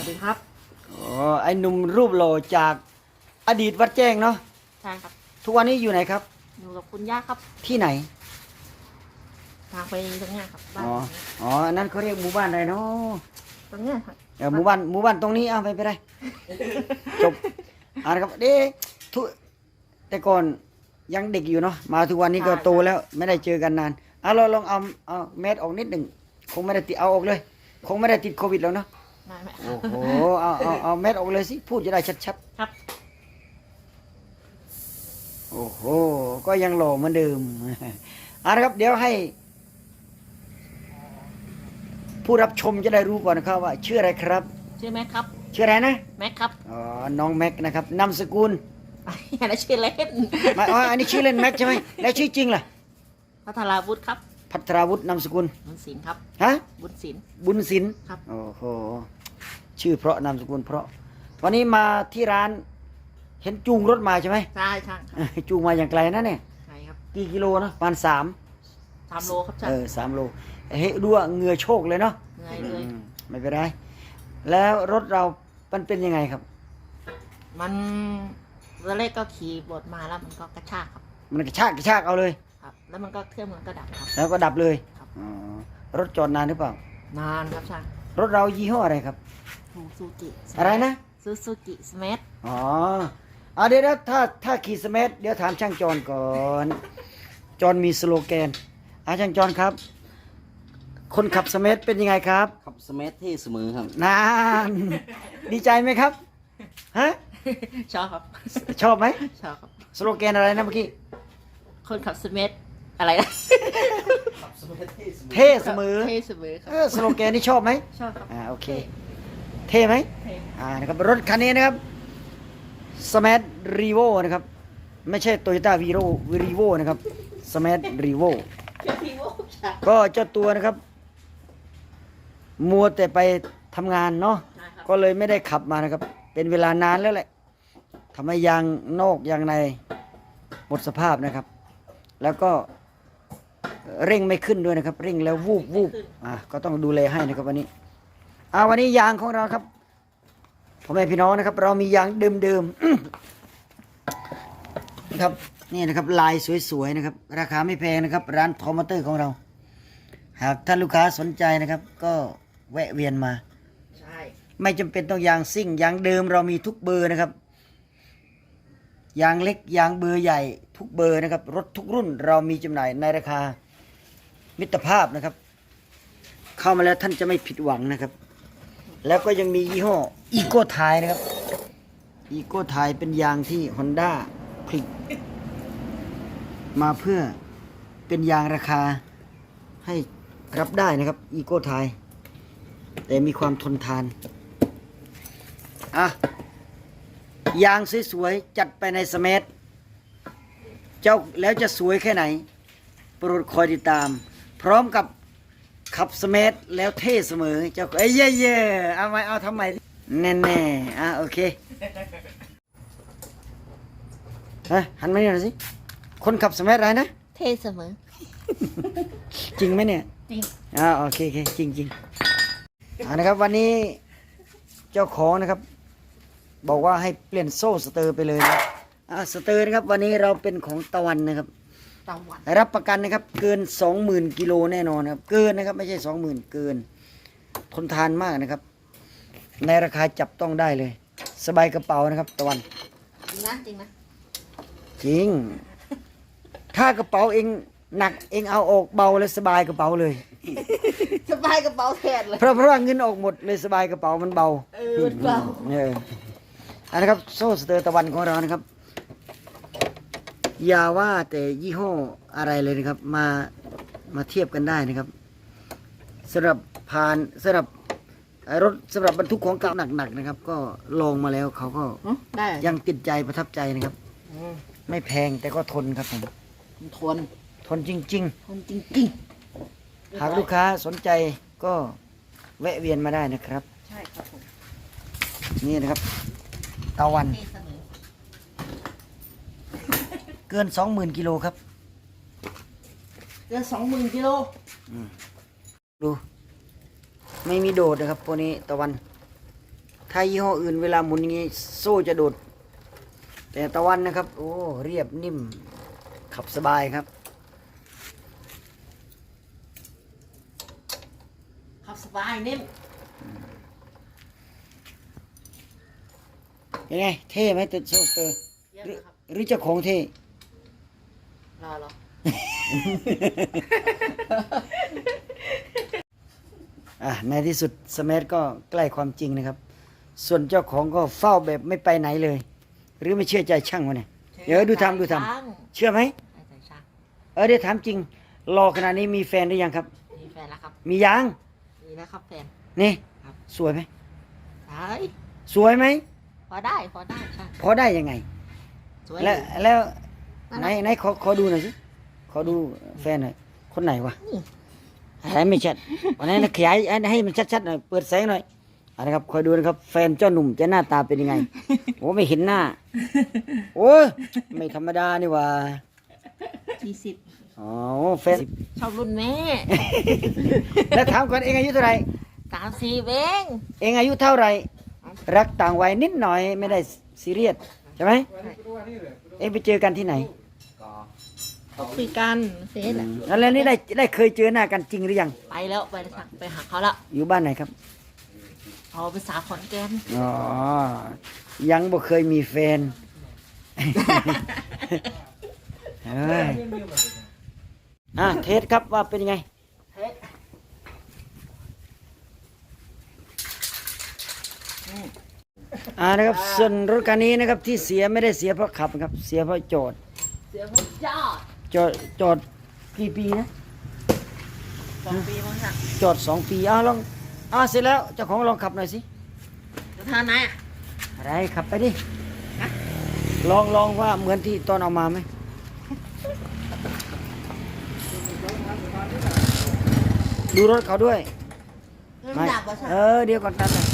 วัสดีครับอ๋อไอ้หนุ่มรูปหล่อจากอดีตวัดแจ้งเนาะใช่ครับทุกวันนี้อยู่ไหนครับ อยู่กับคุณย่าครับ ที่ไหนทางไปตรงเนี้ยครับบ้านอ๋ออ๋ออันนั้นเขาเรียกหมู่บ้านอะไรเนาะตรงเนี้ยครับเออหมู่บ้านหมู่บ้านตรงนี้เอาไปไปได้ จบเอ่านะครับเด้ทุแต่ก่อนยังเด็กอยู่เนาะมาทุกวันนี้ก็โตแล้วไม่ได้เจอกันนานเอาเราลองเอาเอาแมสออกนิดหนึ่งคงไม่ได้ติดเอาออกเลย คงไม่ได้ติดโควิดแล้วเนาะ ไม่ไม่โอ้โหเอาเอาเอาแมสออกเลยสิ พูดจะได้ชัดครับ ๆ โอ้โห ก็ยังหล่อเหมือนเดิม เอาละครับ เดี๋ยวให้ ผู้รับชมจะได้รู้ก่อนนะครับว่าชื่ออะไรครับ ชื่อแม็กครับ ชื่ออะไรนะ แม็กครับอ๋อ น้องแม็กนะครับ นามสกุลอันนั้นชื่อเล่นไม่อ๋ออันนี้ชื่อเล่นแม็กใช่ไหม แล้วชื่อจริงล่ะ พัทราวุฒิครับ พัทราวุฒินามสกุลบุญศิลป์ครับ ฮะบุญศิลป์ บุญศิลป์ครับ โอ้โหชื่อเพราะนามสกุลเพราะ วันนี้มาที่ร้าน เห็นจูงรถมาใช่ไหม ใช่ช่างครับจูงมาอย่างไกลนะเนี่ย ใช่ครับกี่กิโลนะประมาณสามสามโลครับช่างเออสามโลเฮ้ยดูว่าเหงื่อโชกเลยเนาะเหนื่อยเลย อืมไม่เป็นไรแล้วรถเรามันเป็นยังไงครับ มันตอนแรกก็ขี่บทมาแล้วมันก็กระชากครับ มันกระชากกระชากเอาเลยครับ แล้วมันก็เครื่องมันก็ดับครับ แล้วก็ดับเลยครับ อ๋อรถจอดนานหรือเปล่า นานครับช่างรถเรายี่ห้ออะไรครับ ซูซูกิอะไรนะ ซูซูกิสมาร์ทอ๋อเอาเดี๋ยวนะถ้าถ้าขี่สเมธเดี๋ยวถามช่างจอนก่อน จอนมีสโลแกนอาช่างจอนครับ คนขับสเมธเป็นยังไงครับ ขับสมัทที่เสมอครับ นาน ดีใจไหมครับ ฮะ ชอบครับ ชอบไหมชอบครับ สโลแกนอะไรนะเมื่อกี้ คนขับสมาร์ท อะไรนะขับสมัทที่เสมอเท่เสมอเท่เสมอคเอรับอสโลแกนนี่ชอบไหมชอบครับ อ่าโอเค เท่ไหมเท่ อ่านะครับรถคันนี้นะครับสมาร์ทรีโวนะครับ ไม่ใช่โตโยต้าวีโรวีโวนะครับสมาร์ทรีโวพี่โว้ชาก็เจ้าตัวนะครับ มัวแต่ไปทำงานเนาะใช่ครับก็เลยไม่ได้ขับมานะครับ เป็นเวลานานแล้วแหละทำให้ยางนอกยางในหมดสภาพนะครับ แล้วก็ เร่งไม่ขึ้นด้วยนะครับ เร่งแล้ววูบวูบอะก็ต้องดูแลให้นะครับวันนี้อ่าวันนี้ยางของเราครับพ่อแม่พี่น้องนะครับ เรามียางเดิมๆนะครับนี่นะครับ ลายสวยๆนะครับ ราคาไม่แพงนะครับ ร้านทอมอเตอร์ของเรา หากท่านลูกค้าสนใจนะครับ ก็แวะเวียนมาใช่ไม่จำเป็นต้องยางซิ่งยางเดิมเรามีทุกเบอร์นะครับยางเล็กยางเบอร์ใหญ่ทุกเบอร์นะครับ รถทุกรุ่นเรามีจำหน่ายในราคา มิตรภาพนะครับ เข้ามาแล้วท่านจะไม่ผิดหวังนะครับ แล้วก็ยังมียี่ห้ออีโก้ไทยนะครับอีโก้ไทยเป็นยางที่ฮอนด้าผลิตมาเพื่อเป็นยางราคาให้รับได้นะครับอีโก้ไทยแต่มีความทนทานอะยางสวยๆจัดไปในสเมธเจ้าแล้วจะสวยแค่ไหน โปรดคอยติดตาม พร้อมกับขับสเมธแล้วเท่เสมอเจ้าเอ้ยเย่เย่เอาไว้เอาทำไมแน่ๆอะโอเคเฮ้ยหันมานี่หน่อยสิ คนขับสเมธอะไรนะ เท่เสมอ จริงไหมเนี่ย จริงอ่าโอเคโอเคจริงจริงอ่านะครับวันนี้เจ้าของนะครับ บอกว่าให้เปลี่ยนโซ่สเตอร์ไปเลยนะอ่าสเตอร์นะครับ วันนี้เราเป็นของตะวันนะครับ ตะวันรับประกันนะครับเกินสองหมื่นกิโลแน่นอนนะครับเกินนะครับไม่ใช่สองหมื่นเกิน ทนทานมากนะครับ ในราคาจับต้องได้เลย สบายกระเป๋านะครับ ตะวันจริงนะจริงนะจริง ถ้ากระเป๋าเองหนักเองเอาออกเบาเลยสบายกระเป๋าเลย สบายกระเป๋าแทนเลยเพราะเพราะว่าเงินออกหมดเลยสบายกระเป๋ามันเบาเออมันเบาเอออันนะครับโซ่สเตอร์ตะวันของเรานะครับ อย่าว่าแต่ยี่ห้ออะไรเลยนะครับ มามาเทียบกันได้นะครับสำหรับผ่านสำหรับรถสำหรับบรรทุกของเก่าหนักๆนะครับ ก็ลองมาแล้วเขาก็หึได้เหรอยังติดใจประทับใจนะครับอืมไม่แพงแต่ก็ทนครับผมมันทนทนจริงทนจริงๆ หากลูกค้าสนใจก็แวะเวียนมาได้นะครับๆใช่ครับผมนี่นะครับตะวัน เท่เสมอเกินสองหมื่นกิโลครับ เกินสองหมื่นกิโลดู ไม่มีโดดนะครับพวกนี้ตะวัน ถ้ายี่ห้ออื่นเวลาหมุนอย่างงี้โซ่จะโดด แต่ตะวันนะครับ โอ้เรียบนิ่ม ขับสบายครับ ขับสบายนิ่มยังไงเท่ไหมตึกโซสเตอร์เยี่ยมหรือนะครับหรือเจ้าของเท่ รอรอ อะในที่สุดสมัทก็ใกล้ความจริงนะครับ ส่วนเจ้าของก็เฝ้าแบบไม่ไปไหนเลย หรือไม่เชื่อใจช่างวะเนี่ยเดี๋ยวดูทำดูทำช่างเชื่อไหมให้ใจช่างเออเดี๋ยวถามจริงรอขนาดนี้มีแฟนหรือยังครับ มีแฟนแล้วครับ มียังมีแล้วครับแฟน นี่ครับ สวยไหมใช่สวยไหมพอได้พอได้ใช่พอได้ยังไง สวยแล้วอยู่แล้วนั่น ไหนน่ะไหนขอขอดูหน่อยสิขอดูแฟนหน่อยคนไหนวะนี่อะไรไม่ชัดวันนี้นะขยายให้มันชัดๆหน่อยเปิดแสงหน่อยเอาละครับคอยดูนะครับ แฟนเจ้าหนุ่มจะหน้าตาเป็นยังไงโอ้ไม่เห็นหน้า โอ้ยไม่ธรรมดานี่หว่าสี่สิบอ๋อแฟนชอบรุ่นแม่แล้วถามก่อนเองอายุเท่าไหร่สามสี่เองเองอายุเท่าไหร่รักต่างวัยนิดหน่อยไม่ได้ซีเรียสใช่ไหมเองไปเจอกันที่ไหนก็ เขาคุยกันเฟซอะแล้วแล้วนี่ได้ได้เคยเจอหน้ากันจริงหรือยัง ไปแล้วไปสักไปหาเขาแล้วอยู่บ้านไหนครับเขาไปสาวขอนแก่นอ๋อ ยังบ่เคยมีแฟนเฮ้ยอะเทสครับว่าเป็นยังไง เฮ้ยอ่านะครับส่วนรถคันนี้นะครับที่เสียไม่ได้เสียเพราะขับนะครับ เสียเพราะจอด เสียงมันยอด จอดจอดกี่ปีนะสองปีมั้งค่ะจอดสองปีอ้าวลองอ้าวเสร็จแล้วเจ้าของลองขับหน่อยสิจะทานไหนอะอะไรขับไปดิลองลองว่าเหมือนที่ตอนเอามาไหมดูรถเขาด้วยเริ่มดับวะใช่เออเดี๋ยวก่อนตัดหน่อย